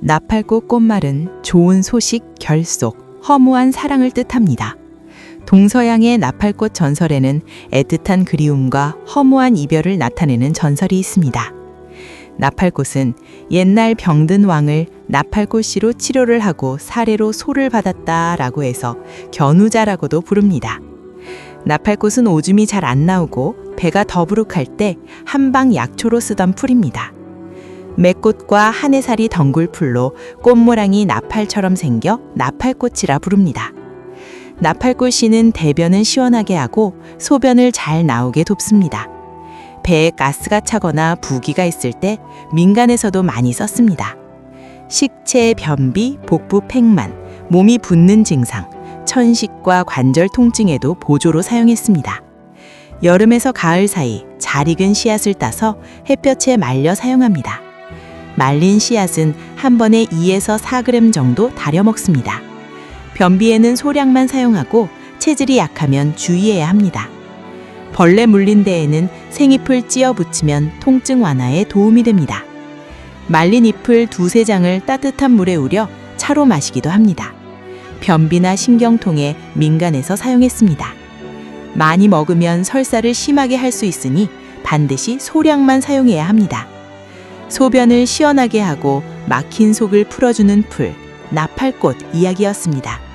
나팔꽃 꽃말은 좋은 소식, 결속, 허무한 사랑을 뜻합니다. 동서양의 나팔꽃 전설에는 애틋한 그리움과 허무한 이별을 나타내는 전설이 있습니다. 나팔꽃은 옛날 병든 왕을 나팔꽃씨로 치료를 하고 사례로 소를 받았다라고 해서 견우자라고도 부릅니다. 나팔꽃은 오줌이 잘 안 나오고 배가 더부룩할 때 한방 약초로 쓰던 풀입니다. 매꽃과 한해살이 덩굴 풀로 꽃모랑이 나팔처럼 생겨 나팔꽃이라 부릅니다. 나팔꽃 씨는 대변을 시원하게 하고 소변을 잘 나오게 돕습니다. 배에 가스가 차거나 부기가 있을 때 민간에서도 많이 썼습니다. 식체, 변비, 복부 팽만, 몸이 붓는 증상, 천식과 관절 통증에도 보조로 사용했습니다. 여름에서 가을 사이 잘 익은 씨앗을 따서 햇볕에 말려 사용합니다. 말린 씨앗은 한 번에 2에서 4g 정도 다려 먹습니다. 변비에는 소량만 사용하고 체질이 약하면 주의해야 합니다. 벌레 물린 데에는 생잎을 찧어 붙이면 통증 완화에 도움이 됩니다. 말린 잎을 두세 장을 따뜻한 물에 우려 차로 마시기도 합니다. 변비나 신경통에 민간에서 사용했습니다. 많이 먹으면 설사를 심하게 할 수 있으니 반드시 소량만 사용해야 합니다. 소변을 시원하게 하고 막힌 속을 풀어주는 풀, 나팔꽃 이야기였습니다.